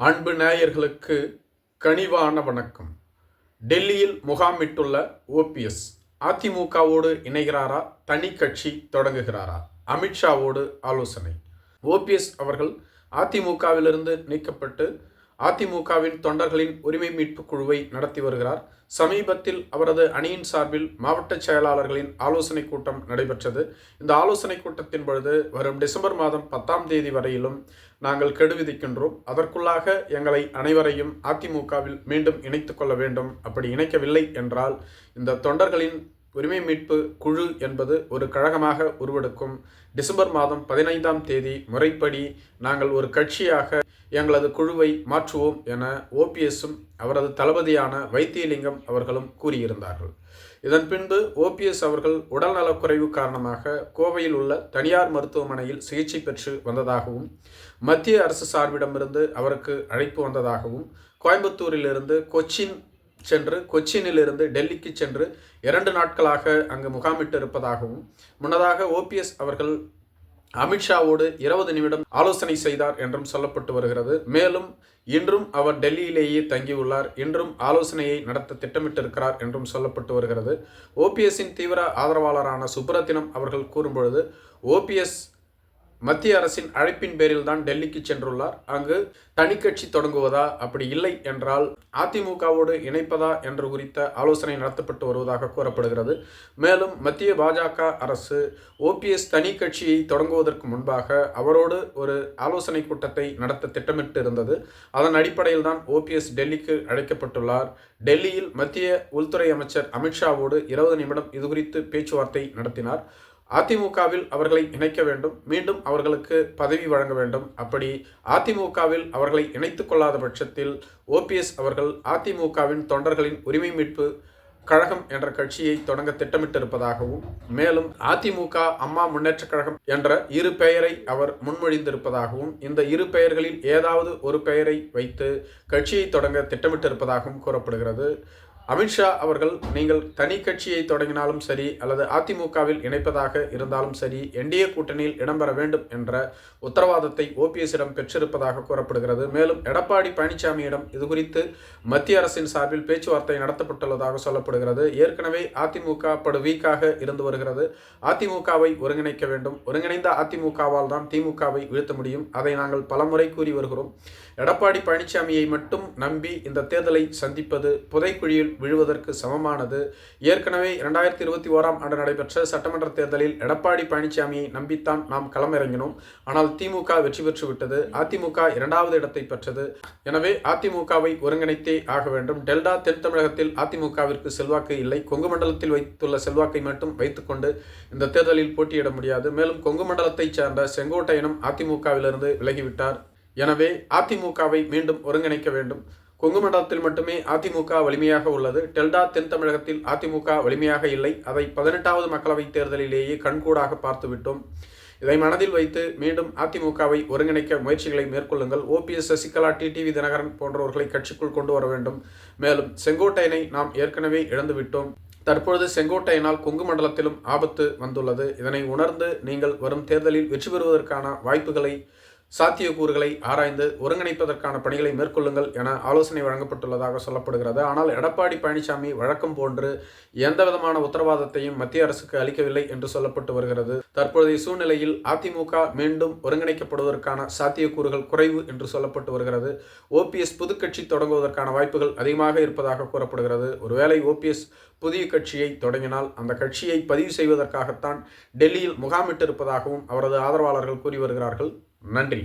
அன்பு நேயர்களுக்கு கனிவான வணக்கம். டெல்லியில் முகாமிட்டுள்ள ஓபிஎஸ் அதிமுகவோடு இணைகிறாரா? தனி கட்சி தொடங்குகிறாரா? அமித்ஷாவோடு ஆலோசனை. ஓபிஎஸ் அவர்கள் அதிமுகவிலிருந்து நீக்கப்பட்டு அதிமுகவின் தொண்டர்களின் உரிமை மீட்பு குழுவை நடத்தி வருகிறார். சமீபத்தில் அவரது அணியின் சார்பில் மாவட்ட செயலாளர்களின் ஆலோசனை கூட்டம் நடைபெற்றது. இந்த ஆலோசனை கூட்டத்தின் பொழுது வரும் டிசம்பர் மாதம் பத்தாம் தேதி வரையிலும் நாங்கள் கெடு விதிக்கின்றோம் அதற்குள்ளாக எங்களை அனைவரையும் அதிமுகவில் மீண்டும் இணைத்து கொள்ள வேண்டும். அப்படி இணைக்கவில்லை என்றால் இந்த தொண்டர்களின் உரிமை மீட்பு குழு என்பது ஒரு கழகமாக உருவெடுக்கும். டிசம்பர் மாதம் பதினைந்தாம் தேதி முறைப்படி நாங்கள் ஒரு கட்சியாக எங்களது குழுவை மாற்றுவோம் என ஓபிஎஸும் அவரது தளபதியான வைத்தியலிங்கம் அவர்களும் கூறியிருந்தார்கள். இதன் பின்பு ஓபிஎஸ் அவர்கள் உடல்நலக்குறைவு காரணமாக கோவையில் உள்ள தனியார் மருத்துவமனையில் சிகிச்சை பெற்று வந்ததாகவும் மத்திய அரசு சார்பிடமிருந்து அவருக்கு அழைப்பு வந்ததாகவும் கோயம்புத்தூரிலிருந்து கொச்சின் சென்று கொச்சினிலிருந்து டெல்லிக்கு சென்று இரண்டு நாட்களாக அங்கு முகாமிட்டு இருப்பதாகவும் முன்னதாக ஓபிஎஸ் அவர்கள் அமித்ஷாவோடு இருபது நிமிடம் ஆலோசனை செய்தார் என்றும் சொல்லப்பட்டு வருகிறது. மேலும் இன்றும் அவர் டெல்லியிலேயே தங்கியுள்ளார். இன்றும் ஆலோசனையை நடத்த திட்டமிட்டிருக்கிறார் என்றும் சொல்லப்பட்டு வருகிறது. ஓபிஎஸ்ஸின் தீவிர ஆதரவாளரான சுப்ரத்தினம் அவர்கள் கூறும்பொழுது ஓபிஎஸ் மத்திய அரசின் அழைப்பின் பேரில் தான் டெல்லிக்கு சென்றுள்ளார். அங்கு தனிக்கட்சி தொடங்குவதா அப்படி இல்லை என்றால் அதிமுகவோடு இணைப்பதா என்று குறித்த ஆலோசனை நடத்தப்பட்டு வருவதாக கூறப்படுகிறது. மேலும் மத்திய பாஜக அரசு ஓபிஎஸ் தனி கட்சியை தொடங்குவதற்கு முன்பாக அவரோடு ஒரு ஆலோசனை கூட்டத்தை நடத்த திட்டமிட்டு இருந்தது அதன் அடிப்படையில் தான் ஓபிஎஸ் டெல்லிக்கு அழைக்கப்பட்டுள்ளார். டெல்லியில் மத்திய உள்துறை அமைச்சர் அமித்ஷாவோடு இருபது நிமிடம் இதுகுறித்து பேச்சுவார்த்தை நடத்தினார். அதிமுகவில் அவர்களை இணைக்க வேண்டும் மீண்டும் அவர்களுக்கு பதவி வழங்க வேண்டும். அப்படி அதிமுகவில் அவர்களை இணைத்து கொள்ளாத பட்சத்தில் ஓபிஎஸ் அவர்கள் அதிமுகவின் தொண்டர்களின் உரிமை மீட்பு கழகம் என்ற கட்சியை தொடங்க திட்டமிட்டிருப்பதாகவும் மேலும் அதிமுக அம்மா முன்னேற்ற கழகம் என்ற இரு பெயரை அவர் முன்மொழிந்திருப்பதாகவும் இந்த இரு பெயர்களில் ஏதாவது ஒரு பெயரை வைத்து கட்சியை தொடங்க திட்டமிட்டிருப்பதாகவும் கூறப்படுகிறது. அமித்ஷா அவர்கள் நீங்கள் தனி கட்சியை தொடங்கினாலும் சரி அல்லது அதிமுகவில் இணைப்பதாக இருந்தாலும் சரி என்டிஏ கூட்டணியில் இடம்பெற வேண்டும் என்ற உத்தரவாதத்தை ஓபிஎஸ்ஸிடம் பெற்றிருப்பதாக கூறப்படுகிறது. மேலும் எடப்பாடி பழனிசாமியிடம் இதுகுறித்து மத்திய அரசின் சார்பில் பேச்சுவார்த்தை நடத்தப்பட்டுள்ளதாக சொல்லப்படுகிறது. ஏற்கனவே அதிமுக படு வீக்காக இருந்து வருகிறது. அதிமுகவை ஒருங்கிணைக்க வேண்டும். ஒருங்கிணைந்த அதிமுகவால் தான் திமுகவை வீழ்த்த முடியும். அதை நாங்கள் பலமுறை கூறி வருகிறோம். எடப்பாடி பழனிசாமியை மட்டும் நம்பி இந்த தேர்தலை சந்திப்பது புதைக்குழியில் விழுவதற்கு சமமானது. ஏற்கனவே இரண்டாயிரத்தி இருபத்தி ஓராம் ஆண்டு நடைபெற்ற சட்டமன்ற தேர்தலில் எடப்பாடி பழனிசாமியை நம்பித்தான் நாம் களமிறங்கினோம். ஆனால் திமுக வெற்றி பெற்று விட்டது அதிமுக இரண்டாவது இடத்தை பெற்றது. எனவே அதிமுகவை ஒருங்கிணைத்தே ஆக வேண்டும். டெல்டா தென் தமிழகத்தில் அதிமுகவிற்கு செல்வாக்கு இல்லை. கொங்கு மண்டலத்தில் வைத்துள்ள செல்வாக்கை மட்டும் வைத்துக்கொண்டு இந்த தேர்தலில் போட்டியிட முடியாது. மேலும் கொங்கு மண்டலத்தைச் சேர்ந்த செங்கோட்டையனும் அதிமுகவிலிருந்து விலகிவிட்டார். எனவே அதிமுகவை மீண்டும் ஒருங்கிணைக்க வேண்டும். கொங்கு மண்டலத்தில் மட்டுமே அதிமுக வலிமையாக உள்ளது. டெல்டா தென் தமிழகத்தில் அதிமுக வலிமையாக இல்லை. அதை பதினெட்டாவது மக்களவைத் தேர்தலிலேயே கண்கூடாக பார்த்துவிட்டோம். இதை மனதில் வைத்து மீண்டும் அதிமுகவை ஒருங்கிணைக்க முயற்சிகளை மேற்கொள்ளுங்கள். ஓபிஎஸ் சசிகலா டிடிவி தினகரன் போன்றவர்களை கட்சிக்குள் கொண்டு வர வேண்டும். மேலும் செங்கோட்டையனை நாம் ஏற்கனவே இழந்துவிட்டோம் தற்பொழுது செங்கோட்டையினால் கொங்கு மண்டலத்திலும் ஆபத்து வந்துள்ளது. இதனை உணர்ந்து நீங்கள் வரும் தேர்தலில் வெற்றி பெறுவதற்கான வாய்ப்புகளை சாத்தியக்கூறுகளை ஆராய்ந்து ஒருங்கிணைப்பதற்கான பணிகளை மேற்கொள்ளுங்கள் என ஆலோசனை வழங்கப்பட்டுள்ளதாக சொல்லப்படுகிறது. ஆனால் எடப்பாடி பழனிசாமி வழக்கம் போன்று எந்த விதமான உத்தரவாதத்தையும் மத்திய அரசுக்கு அளிக்கவில்லை என்று சொல்லப்பட்டு வருகிறது. தற்போதைய சூழ்நிலையில் அதிமுக மீண்டும் ஒருங்கிணைக்கப்படுவதற்கான சாத்தியக்கூறுகள் குறைவு என்று சொல்லப்பட்டு வருகிறது. ஓபிஎஸ் புதுக்கட்சி தொடங்குவதற்கான வாய்ப்புகள் அதிகமாக இருப்பதாக கூறப்படுகிறது. ஒருவேளை ஓபிஎஸ் புதிய கட்சியை தொடங்கினால் அந்த கட்சியை பதிவு செய்வதற்காகத்தான் டெல்லியில் முகாமிட்டிருப்பதாகவும் அவரது ஆதரவாளர்கள் கூறி வருகிறார்கள். நன்றி.